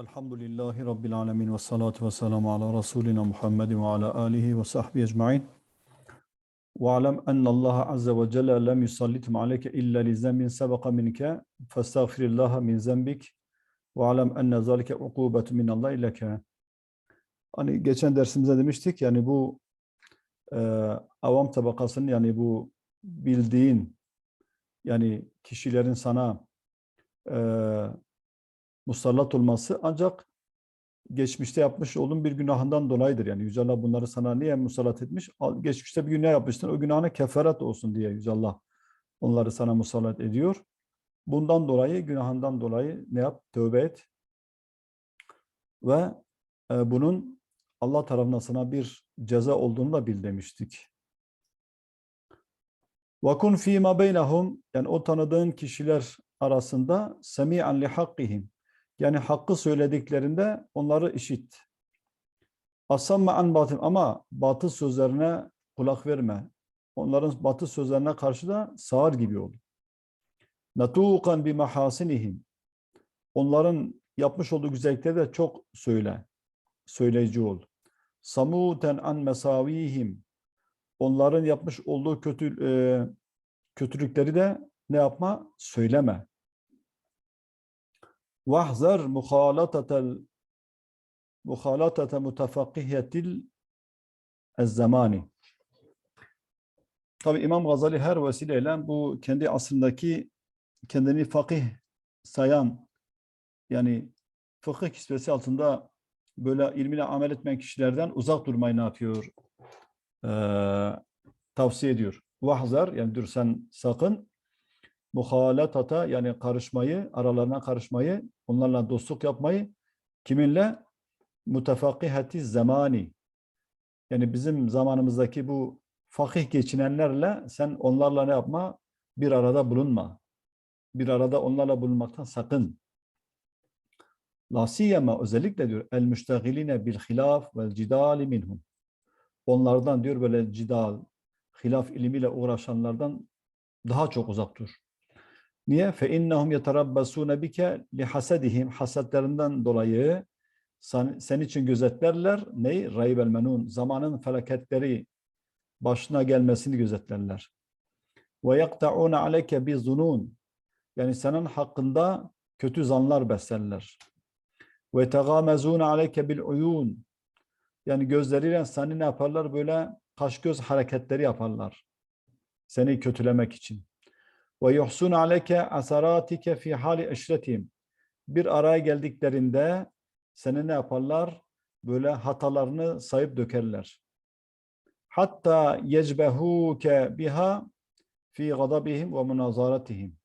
Elhamdülillahi Rabbil alemin ve salatu ve selamu ala Resulina Muhammedin ve ala alihi ve sahbihi ecma'in. Ve alem enne Allah azze ve celle lem yusallitum aleyke illa li zembin sebeka minke festağfirillaha min zembik ve alem enne zalike ukubetu minallahi leke. Hani geçen dersimizde demiştik yani bu e, avam tabakasının yani bu bildiğin yani kişilerin sana e, musallat olması ancak geçmişte yapmış olduğun bir günahından dolayıdır. Yani Yüce Allah bunları sana niye musallat etmiş? Al- Geçmişte bir günah yapmıştın. O günahına kefaret olsun diye Yüce Allah onları sana musallat ediyor. Bundan dolayı, günahından dolayı ne yap? Tövbe et. Ve e, bunun Allah tarafından sana bir ceza olduğunu da bil demiştik. وَكُنْ ف۪ي مَا بَيْنَهُمْ Yani o tanıdığın kişiler arasında سَمِيعًا لِحَقِّهِمْ yani hakkı söylediklerinde onları işit. Asamme an batıl ama batıl sözlerine kulak verme. Onların batıl sözlerine karşı da sağır gibi ol. Natukan bi mahasinihim. Onların yapmış olduğu güzellikleri de çok söyle. Söyleyici ol. Samuten an mesavihim. Onların yapmış olduğu kötü e, kötülükleri de ne yapma? Söyleme. Vahzar muhalatatel muhalatata mutafakkihetil zamani. Tabi İmam Gazali her vesileyle bu kendi asrındaki kendini fakih sayan yani fıkıh kisvesi altında böyle ilmiyle amel etmeyen kişilerden uzak durmayı ne yapıyor? Ee, tavsiye ediyor. Vahzar yani dur sen sakın muhalatata yani karışmayı, aralarına karışmayı, onlarla dostluk yapmayı kiminle? Mutefakihati zamani. Yani bizim zamanımızdaki bu fakih geçinenlerle sen onlarla ne yapma? Bir arada bulunma. Bir arada onlarla bulunmaktan sakın. La siyema özellikle diyor el müştegiline bil hilaf vel cidali minhum. Onlardan diyor böyle cidal, hilaf ilmiyle uğraşanlardan daha çok uzak dur. Niye? Fe innahum yeterabbasune bike li hasedihim hasetlerinden dolayı sen, için gözetlerler. Ney? Raybel menun. Zamanın felaketleri başına gelmesini gözetlerler. Ve yakta'une aleyke bi zunun. Yani senin hakkında kötü zanlar beslerler. Ve tegamezune aleyke bil uyun. Yani gözleriyle seni ne yaparlar? Böyle kaş göz hareketleri yaparlar. Seni kötülemek için. Ve yuhsun aleyke asaratike fi hali eşretihim. Bir araya geldiklerinde seni ne yaparlar? Böyle hatalarını sayıp dökerler. Hatta yecbehuke biha fi gadabihim ve munazaratihim.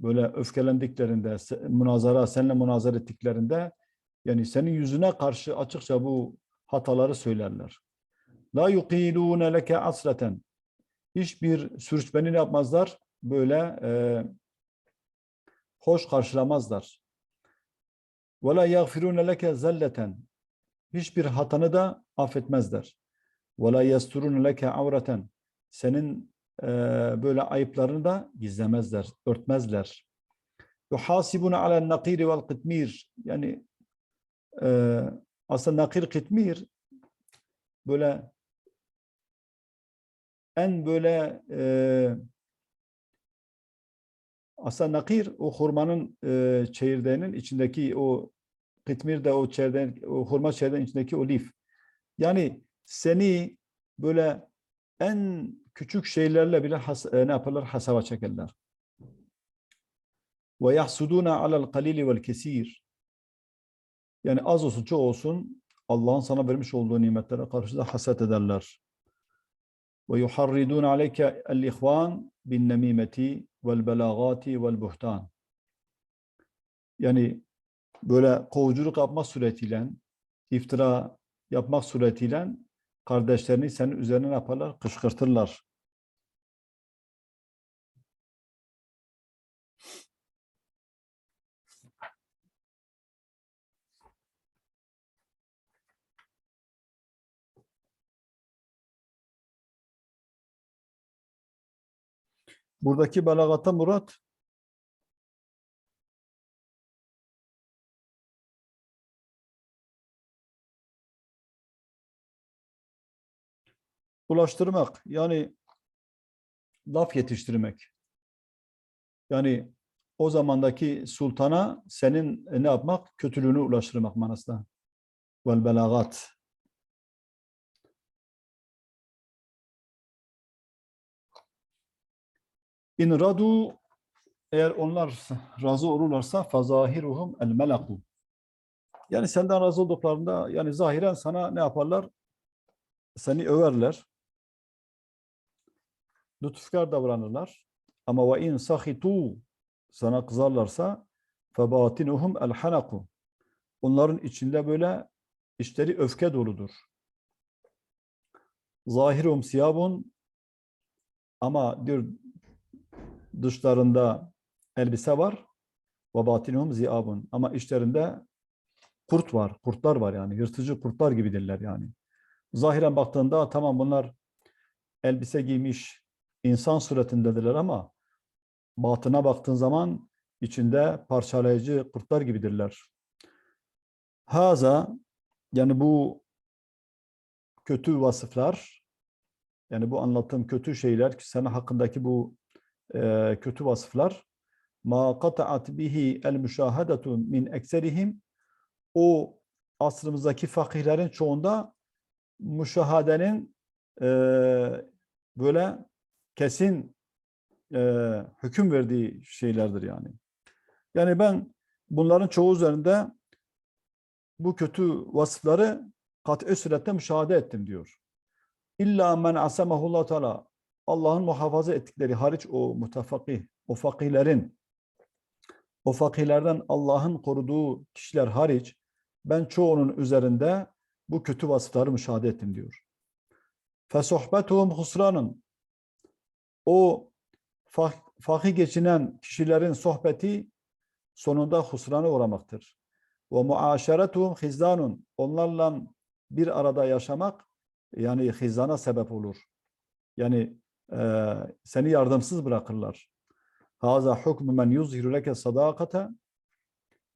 Böyle öfkelendiklerinde, münazara, seninle münazara ettiklerinde yani senin yüzüne karşı açıkça bu hataları söylerler. La yuqilune leke asreten. Hiçbir sürçmeni yapmazlar? Böyle e, hoş karşılamazlar. La yagfirune leke zelleten. Hiçbir hatanı da affetmezler. La yasturune leke avreten. Senin e, böyle ayıplarını da gizlemezler, örtmezler. Alen nakiri vel kıtmir. Yani e, aslında nakir kıtmir böyle en böyle e, aslında nakir o hurmanın e, çekirdeğinin içindeki o kıtmir de o çekirdeğin, o hurma çekirdeğinin içindeki o lif. Yani seni böyle en küçük şeylerle bile has, e, ne yaparlar? Hasaba çekerler. Ve yahsuduna alel kalili vel kesir. Yani az olsun çok olsun Allah'ın sana vermiş olduğu nimetlere karşı da haset ederler. Ve yuharridun aleyke el-ihvan bin nemimeti vel belagati vel buhtan. Yani böyle kovuculuk yapmak suretiyle, iftira yapmak suretiyle kardeşlerini senin üzerine ne yaparlar? Kışkırtırlar. Buradaki belagata murat ulaştırmak yani laf yetiştirmek. Yani o zamandaki sultana senin ne yapmak? Kötülüğünü ulaştırmak manasında. Vel belagat. İn radu eğer onlar razı olurlarsa fazahiruhum el melaku. Yani senden razı olduklarında yani zahiren sana ne yaparlar? Seni överler. Lütufkar davranırlar. Ama ve in sahitu sana kızarlarsa febatinuhum el hanaku. Onların içinde böyle içleri öfke doludur. Zahirum siyabun ama diyor dışlarında elbise var ve batinuhum ziyabun ama içlerinde kurt var, kurtlar var yani yırtıcı kurtlar gibidirler yani. Zahiren baktığında tamam bunlar elbise giymiş insan suretindedirler ama batına baktığın zaman içinde parçalayıcı kurtlar gibidirler. Haza yani bu kötü vasıflar yani bu anlattığım kötü şeyler senin hakkındaki bu kötü vasıflar ma qata'at bihi el müşahedetu min ekserihim o asrımızdaki fakihlerin çoğunda müşahadenin e, böyle kesin e, hüküm verdiği şeylerdir yani. Yani ben bunların çoğu üzerinde bu kötü vasıfları kat'i surette müşahede ettim diyor. İlla men asemahullah teala Allah'ın muhafaza ettikleri hariç o mutafakih, o fakihlerin, o fakihlerden Allah'ın koruduğu kişiler hariç ben çoğunun üzerinde bu kötü vasıfları müşahede ettim diyor. Fesohbetuhum husranın o fah, geçinen kişilerin sohbeti sonunda husrana uğramaktır. Ve muaşeretuhum hizdanun onlarla bir arada yaşamak yani hizana sebep olur. Yani e, seni yardımsız bırakırlar. Haza hukmu men yuzhiru leke sadakate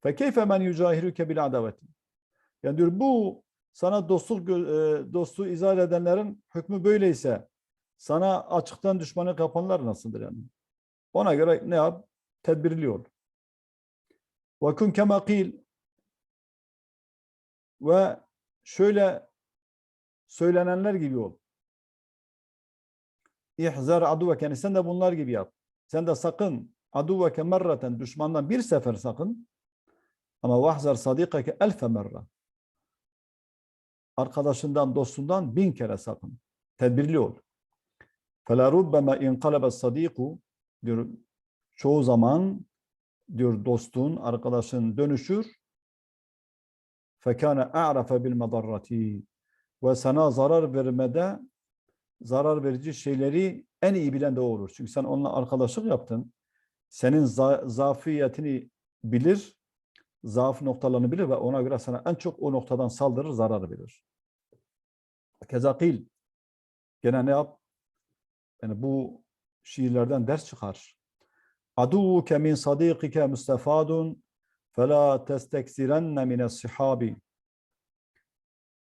fe keyfe men yucahiruke bil adaveti. Yani diyor bu sana dostluk e, dostluğu izah edenlerin hükmü böyleyse sana açıktan düşmanı kapanlar nasıldır yani? Ona göre ne yap? Tedbirli ol. Ve kun kema kil ve şöyle söylenenler gibi ol. İhzar aduvek yani sen de bunlar gibi yap. Sen de sakın aduveke merraten düşmandan bir sefer sakın ama vahzar sadikake elfe merra. Arkadaşından, dostundan bin kere sakın. Tedbirli ol. فَلَا رُبَّمَا اِنْقَلَبَ الصَّد۪يقُ diyor, çoğu zaman diyor dostun, arkadaşın dönüşür. فَكَانَ اَعْرَفَ بِالْمَضَرَّةِ Ve sana zarar vermede zarar verici şeyleri en iyi bilen de o olur. Çünkü sen onunla arkadaşlık yaptın. Senin za zafiyetini bilir, zaaf noktalarını bilir ve ona göre sana en çok o noktadan saldırır, zarar verir. Kezakil. Gene ne yap? Yani bu şiirlerden ders çıkar. Aduke min sadikike mustafadun fela testeksirenne mine sihabi.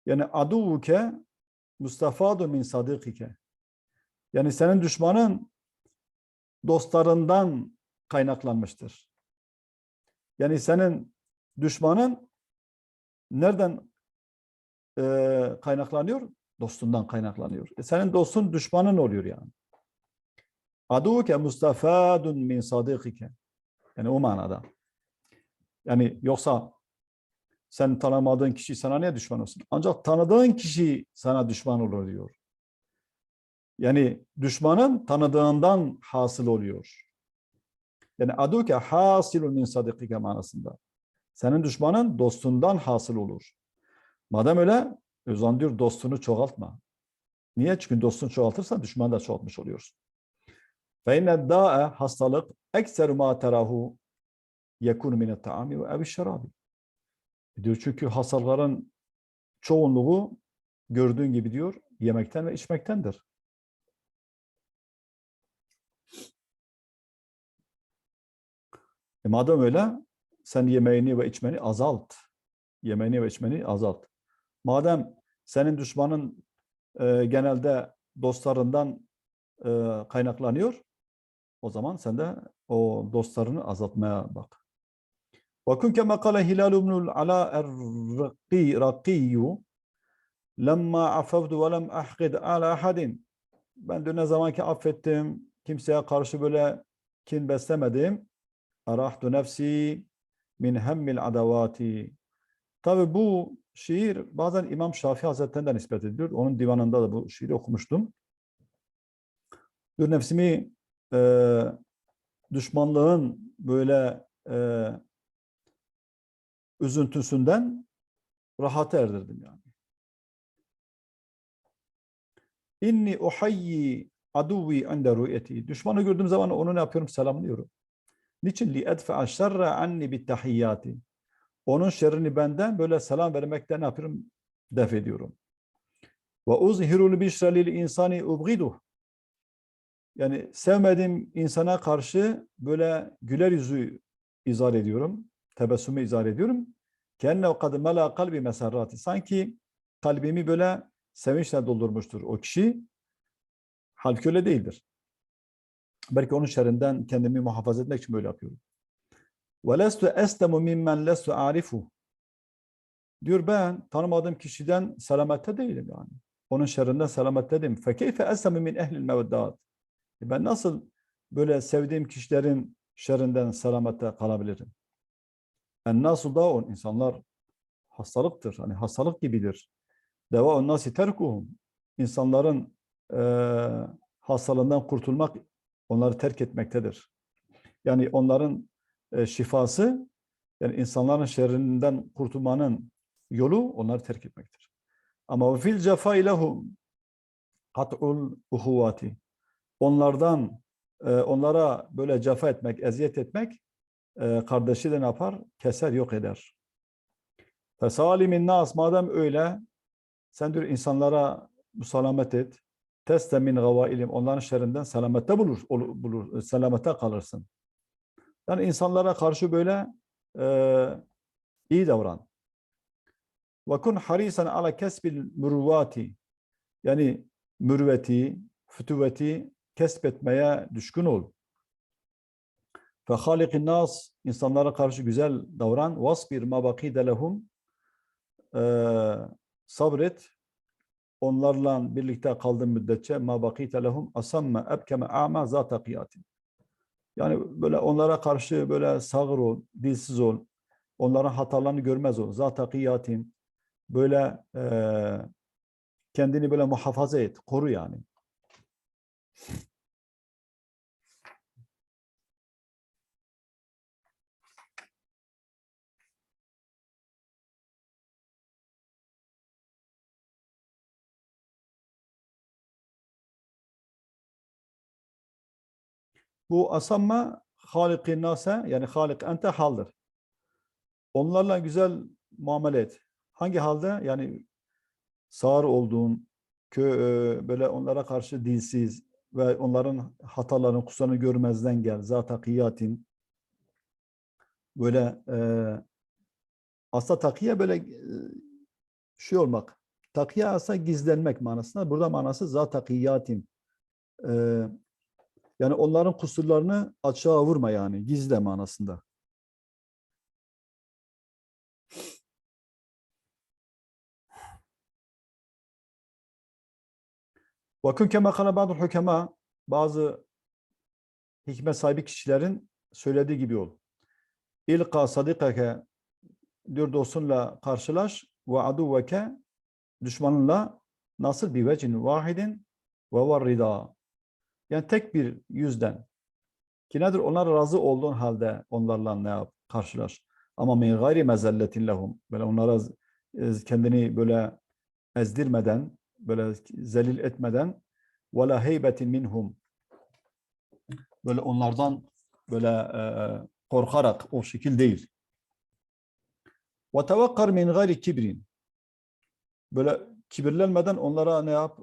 Yani aduke mustafadu min sadikike. Yani senin düşmanın dostlarından kaynaklanmıştır. Yani senin düşmanın nereden e, kaynaklanıyor? Dostundan kaynaklanıyor. E, senin dostun düşmanın oluyor yani. Aduke mustafadun min sadikike. Yani o manada. Yani yoksa sen tanımadığın kişi sana niye düşman olsun? Ancak tanıdığın kişi sana düşman olur diyor. Yani düşmanın tanıdığından hasıl oluyor. Yani aduke hasilun min sadikike manasında. Senin düşmanın dostundan hasıl olur. Madem öyle, o diyor dostunu çoğaltma. Niye? Çünkü dostunu çoğaltırsan düşmanı da çoğaltmış oluyorsun. Fe inne da'e hastalık ekser ma terahu yekunu minet taami ve evi şerabi. Diyor çünkü hastalıkların çoğunluğu gördüğün gibi diyor yemekten ve içmektendir. E madem öyle sen yemeğini ve içmeni azalt. Yemeğini ve içmeni azalt. Madem senin düşmanın e, genelde dostlarından e, kaynaklanıyor. O zaman sen de o dostlarını azaltmaya bak. وكن كما قال هلال بن العلاء الرقي رقي لما عفوت ولم أحقد على أحد ben de ne zaman ki affettim, kimseye karşı böyle kin beslemedim. Arahtu nefsi min hemmil adavati. Tabi bu şiir bazen İmam Şafii Hazretlerinden nispet ediliyor. Onun divanında da bu şiiri okumuştum. Diyor nefsimi e, düşmanlığın böyle e, üzüntüsünden rahata erdirdim yani. İnni uhayyi aduvi inde ru'yeti. Düşmanı gördüğüm zaman onu ne yapıyorum? Selamlıyorum. Niçin? Li edfa'a şerre anni bit tahiyyati. Onun şerrini benden böyle selam vermekten ne yapıyorum? Def ediyorum. Ve uzhirul bişre lil insani ubgiduh. Yani sevmediğim insana karşı böyle güler yüzü izah ediyorum tebessümü izah ediyorum. Kenne kad mela kalbi meserrati. Sanki kalbimi böyle sevinçle doldurmuştur o kişi. Halbuki öyle değildir. Belki onun şerrinden kendimi muhafaza etmek için böyle yapıyorum. Ve lestu estemu mimmen lestu arifu. Diyor ben tanımadığım kişiden selamette değilim yani. Onun şerrinden selamette değilim. Fekeyfe estemu min ehlil mevdat. E ben nasıl böyle sevdiğim kişilerin şerrinden selamette kalabilirim? En nasıl da on insanlar hastalıktır. Hani hastalık gibidir. Deva on nasi terkuhum. İnsanların e, hastalığından kurtulmak onları terk etmektedir. Yani onların e, şifası yani insanların şerrinden kurtulmanın yolu onları terk etmektir. Ama fil cefa ilehum kat'ul uhuvati. Onlardan e, onlara böyle cefa etmek, eziyet etmek e, kardeşi de ne yapar? Keser, yok eder. Fesalimin nas madem öyle sen diyor insanlara musalamet et. Teste min gavailim onların şerrinden selamette bulur, bulur, selamette kalırsın. Yani insanlara karşı böyle e, iyi davran. Ve kun harisan ala kesbil müruvati yani mürveti, fütüveti kesbetmeye düşkün ol. Fe halikin nas insanlara karşı güzel davran. Vasbir ma bakide lehum Ee, sabret onlarla birlikte kaldığın müddetçe ma bakite lehum asamme ebkeme a'ma zata. Yani böyle onlara karşı böyle sağır ol, dilsiz ol. Onların hatalarını görmez ol. Zata. Böyle e, kendini böyle muhafaza et, koru yani. Bu asamma halikin nase yani halik ente haldır. Onlarla güzel muamele et. Hangi halde? Yani sağır olduğun, kö, e, böyle onlara karşı dilsiz ve onların hatalarını, kusurlarını görmezden gel. Zat takiyatin. Böyle e, aslında takiye böyle e, şey olmak. Takiye aslında gizlenmek manasında. Burada manası zat takiyatin. E, yani onların kusurlarını açığa vurma yani. Gizle manasında. Vakın kema kana ba'dul hukema bazı hikmet sahibi kişilerin söylediği gibi ol. İlqa sadikake diyor dostunla karşılaş ve aduvveke düşmanınla nasıl bir vecin vahidin ve var rida. Yani tek bir yüzden. Ki nedir? Onlar razı olduğun halde onlarla ne yap? Karşılaş. Ama min gayri mezelletin lehum. Böyle onlara e, kendini böyle ezdirmeden, böyle zelil etmeden ve la heybetin minhum. Böyle onlardan böyle e, korkarak o şekil değil. Ve tevakkar min gayri kibrin. Böyle kibirlenmeden onlara ne yap?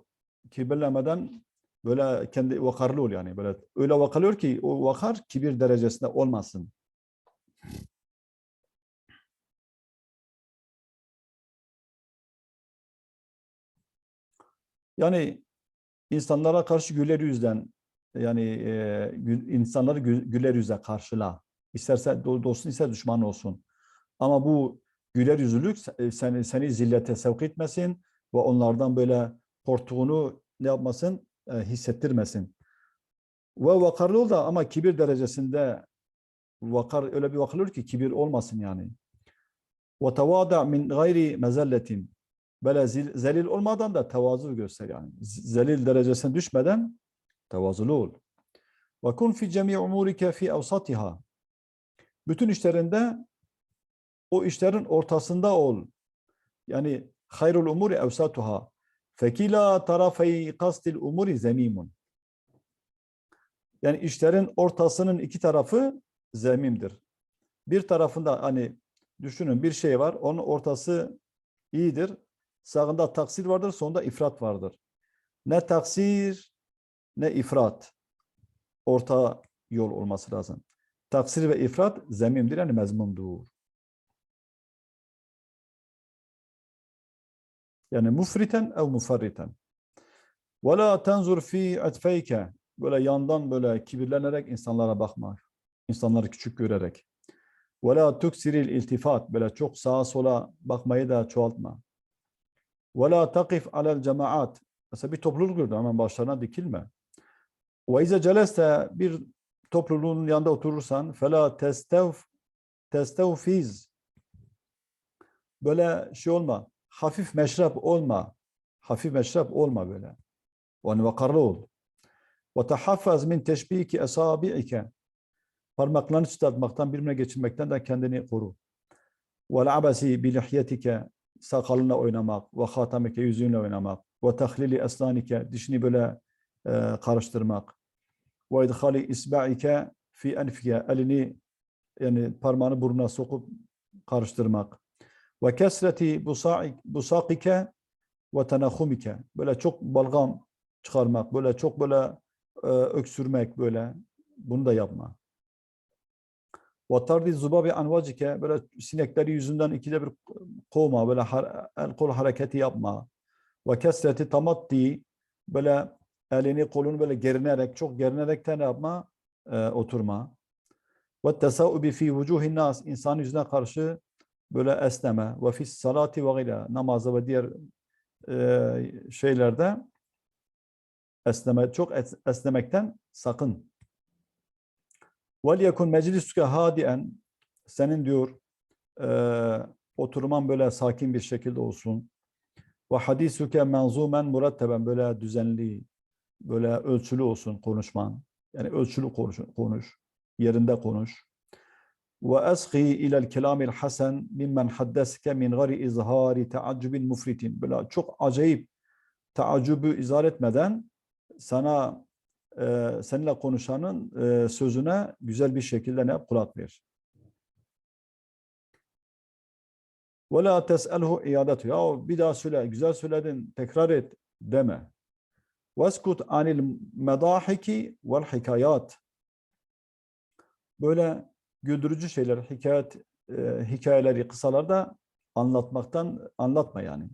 Kibirlenmeden böyle kendi vakarlı ol yani. Böyle öyle vakarlıyor ki o vakar kibir derecesinde olmasın. Yani insanlara karşı güler yüzden yani e, insanları gü- güler yüzle karşıla. İsterse do- dostun ister düşman olsun. Ama bu güler yüzlülük e, seni, seni zillete sevk etmesin ve onlardan böyle korktuğunu ne yapmasın? E, hissettirmesin. Ve vakarlı da ama kibir derecesinde vakar öyle bir vakarlı ol ki kibir olmasın yani. Ve tevada min gayri mezelletin. Böyle zil- zelil olmadan da tevazu göster yani. Zelil derecesine düşmeden tevazulu ol. Ve kun fi cemi umurike fi evsatiha. Bütün işlerinde o işlerin ortasında ol. Yani hayrul umuri evsatuha. Fekila tarafey kastil umuri zemimun. Yani işlerin ortasının iki tarafı zemimdir. Bir tarafında hani düşünün bir şey var. Onun ortası iyidir. Sağında taksir vardır, sonunda ifrat vardır. Ne taksir ne ifrat. Orta yol olması lazım. Taksir ve ifrat zemimdir yani mezmumdur. Yani mufriten ev mufarriten. Ve la tenzur fi atfeyke. Böyle yandan böyle kibirlenerek insanlara bakma. İnsanları küçük görerek. Ve la tuksiril iltifat. Böyle çok sağa sola bakmayı da çoğaltma. Ve la takif alel cemaat. Mesela bir topluluk gördün hemen başlarına dikilme. Ve ize celeste bir topluluğun yanında oturursan fela testevf testevfiz. Böyle şey olma. Hafif meşrep olma. Hafif meşrep olma böyle. Yani vakarlı ol. Ve tahaffaz min teşbiki esabi'ike. Parmaklarını çıtlatmaktan, birbirine geçirmekten de kendini koru. Ve abasi bi lihyetike. Sakalına oynamak. Ve hatamike yüzüğünle oynamak. Ve tahlili eslanike. Dişini böyle e, karıştırmak. Ve idhali isba'ike fi enfike. Elini yani parmağını burnuna sokup karıştırmak. Ve kesreti busakike ve tenahumike. Böyle çok balgam çıkarmak, böyle çok böyle e, öksürmek böyle. Bunu da yapma. Ve tardi zubabi anvacike. Böyle sinekleri yüzünden ikide bir kovma, böyle har- el kol hareketi yapma. Ve kesreti tamatti. Böyle elini kolunu böyle gerinerek, çok gerinerek de ne yapma? E, oturma. Ve tesaubi fi vucuhin nas. İnsan yüzüne karşı böyle esneme. Ve fis salati ve gayra. Namazda ve diğer e, şeylerde esneme, çok es- esnemekten sakın. وَلْيَكُنْ مَجْلِسُكَ هَادِئًا Senin diyor e, oturman böyle sakin bir şekilde olsun. Ve hadisuke menzumen muratteben böyle düzenli, böyle ölçülü olsun konuşman. Yani ölçülü konuş, konuş yerinde konuş. Esqi ilel kelamil hasen mimmen haddeske min gari izhari teaccubin mufritin. Böyle çok acayip teaccübü izah etmeden sana e, seninle konuşanın e, sözüne güzel bir şekilde ne kulak ver. Ve la tes'elhu iadetu. Ya bir daha söyle, güzel söyledin, tekrar et deme. Anil medahiki vel hikayat. Böyle güldürücü şeyler, hikayet, e, hikayeleri, kısalarda anlatmaktan anlatma yani.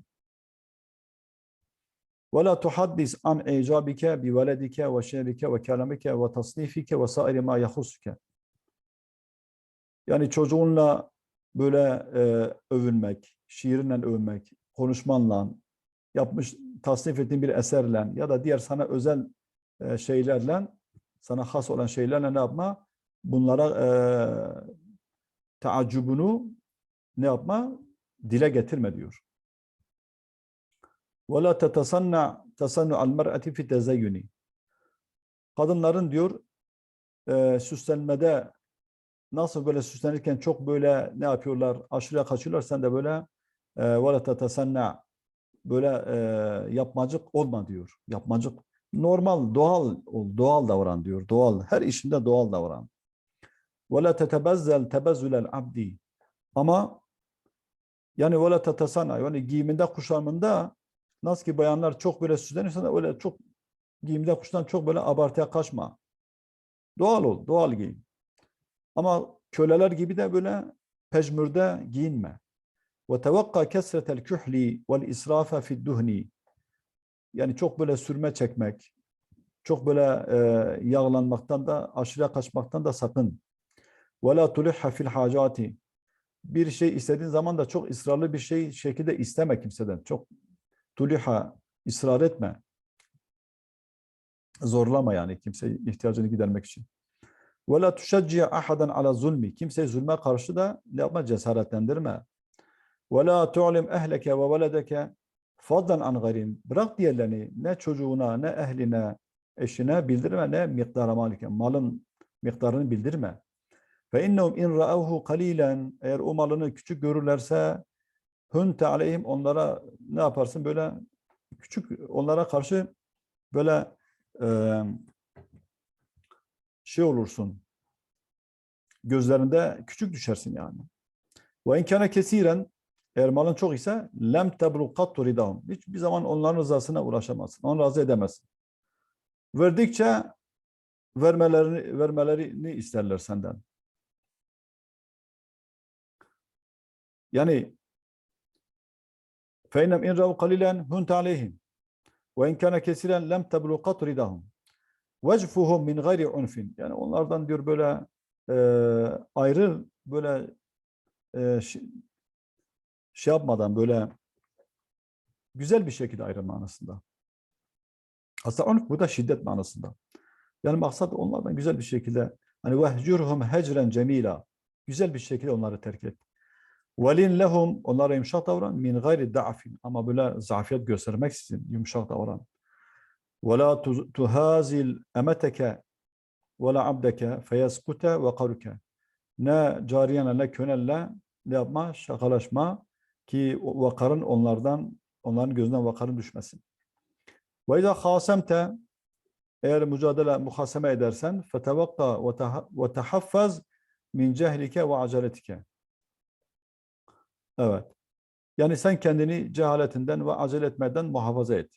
ولا تحدث عن إعجابك بولدك وشعرك وكلامك وتصنيفك وسائر ما يخصك. Yani çocuğunla böyle e, övünmek, şiirinle övünmek, konuşmanla, yapmış, tasnif ettiğin bir eserle ya da diğer sana özel e, şeylerle, sana has olan şeylerle ne yapma? Bunlara e, taaccubunu ne yapma? Dile getirme diyor. وَلَا تَتَصَنَّعْ تَصَنُّعَ الْمَرْأَةِ فِي تَزَيُّنِ Kadınların diyor e, süslenmede nasıl böyle süslenirken çok böyle ne yapıyorlar? Aşırıya kaçıyorlar. Sen de böyle e, وَلَا تَتَصَنَّعْ böyle e, yapmacık olma diyor. Yapmacık. Normal, doğal ol, doğal davran diyor. Doğal. Her işinde doğal davran. وَلَا تَتَبَزَّلْ تَبَزُّلَ الْعَبْدِ Ama yani وَلَا تَتَصَنَّعْ yani giyiminde kuşamında Nasıl ki bayanlar çok böyle süslenirse de öyle çok giyimde kuştan çok böyle abartıya kaçma. Doğal ol, doğal giyin. Ama köleler gibi de böyle pejmürde giyinme. Ve tevakka kesretel kühli vel israfa fid duhni. yani çok böyle sürme çekmek, çok böyle e, yağlanmaktan da aşırıya kaçmaktan da sakın. Ve la tulihha fil. Bir şey istediğin zaman da çok ısrarlı bir şey şekilde isteme kimseden. Çok tuliha ısrar etme. Zorlama yani kimse ihtiyacını gidermek için. Ve la tuşecciye ahadan ala zulmi. Kimseyi zulme karşı da ne yapma cesaretlendirme. Ve la tu'lim ehleke ve veledeke fadlan an gayrin. Bırak diğerlerini ne çocuğuna ne ehline eşine bildirme ne miktara malike. Malın miktarını bildirme. Fe innehum in ra'avhu kalilen eğer o malını küçük görürlerse hunte aleyhim onlara ne yaparsın böyle küçük onlara karşı böyle e, şey olursun gözlerinde küçük düşersin yani. Ve inkâne kesiren eğer malın çok ise lem teblu kattu ridahum. Hiçbir zaman onların rızasına ulaşamazsın. Onu razı edemezsin. Verdikçe vermelerini vermelerini isterler senden. Yani فَاِنَّمْ اِنْ رَوْ قَلِيلًا هُنْتَ عَلَيْهِمْ وَاِنْ كَانَ كَسِيرًا لَمْ تَبْلُقَتْ رِدَهُمْ وَجْفُهُمْ مِنْ غَيْرِ عُنْفٍ Yani onlardan diyor böyle e, ayrı böyle e, şey, şey yapmadan böyle güzel bir şekilde ayrı manasında. Aslında unf bu da şiddet manasında. Yani maksat onlardan güzel bir şekilde hani vehcurhum hecren cemila güzel bir şekilde onları terk et. Velin lehum onlara yumuşak davran min gayri da'fin ama böyle zafiyet göstermek için yumuşak davran. Ve la tuhazil emeteke ve la abdeke feyeskute ve karuke. Ne cariyene ne könelle ne yapma şakalaşma ki vakarın onlardan onların gözünden vakarın düşmesin. Ve izâ khâsemte eğer mücadele muhaseme edersen fetevakka ve tehaffaz min cehlike ve aceletike. Evet. Yani sen kendini cehaletinden ve acele etmeden muhafaza et.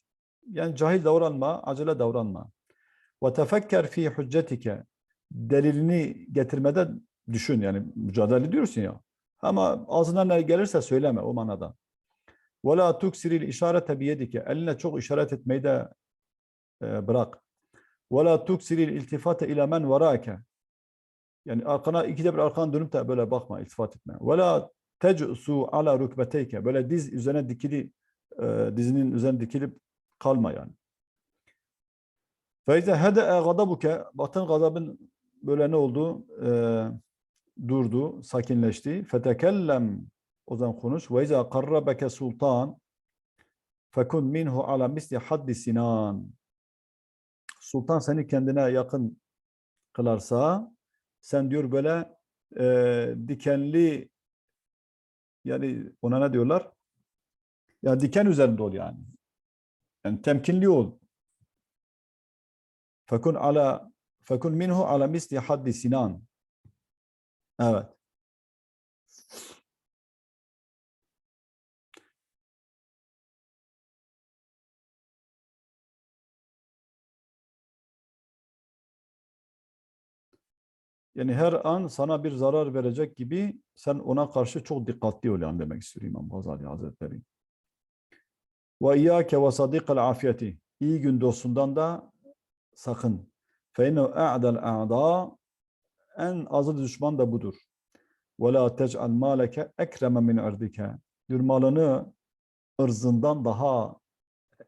Yani cahil davranma, acele davranma. Ve tefekker fi hüccetike. Delilini getirmede düşün. Yani mücadele ediyorsun ya. Ama ağzından ne gelirse söyleme o manada. Ve la tuksiril işarete biyedike. Eline çok işaret etmeyi de e, bırak. Ve la tuksiril iltifate ila men verake. Yani arkana ikide bir arkana dönüp de böyle bakma, iltifat etme. Ve la tec'su ala rükbeteyke. Böyle diz üzerine dikili, e, dizinin üzerine dikilip kalma yani. Feyze hede'e gadabuke. Batın gadabın böyle ne oldu? E, durdu, sakinleşti. Fetekellem o zaman konuş. Ve izâ karrabeke sultan fekun minhu ala misli haddi sinan. Sultan seni kendine yakın kılarsa sen diyor böyle e, dikenli yani ona ne diyorlar? Ya diken üzerinde ol yani. Yani temkinli ol. Fekun ala fekun minhu ala misli haddi sinan. Evet. Yani her an sana bir zarar verecek gibi sen ona karşı çok dikkatli ol yani demek istiyor İmam Gazali Hazretleri. Ve iyyâke ve sadîkal afiyeti. İyi gün dostundan da sakın. Fe innehu a'dal a'da en azı düşman da budur. Ve la tec'al maleke ekreme min erdike. Diyor malını ırzından daha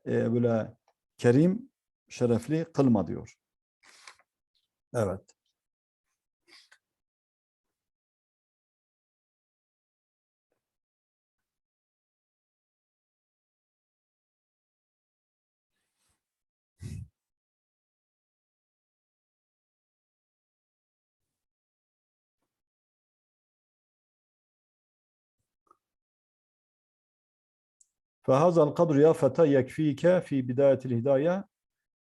e, böyle kerim, şerefli kılma diyor. Evet. فهذا القدر يا فتى يكفيك في بداية الهداية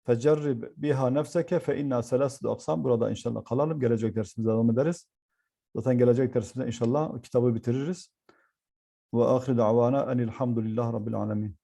فجرب biha nefseke fe inna selaslı aksam. Burada inşallah kalalım. Gelecek dersimize devam ederiz. Zaten gelecek dersimizde inşallah kitabı bitiririz. Ve ahir davana enilhamdülillah rabbil alemin.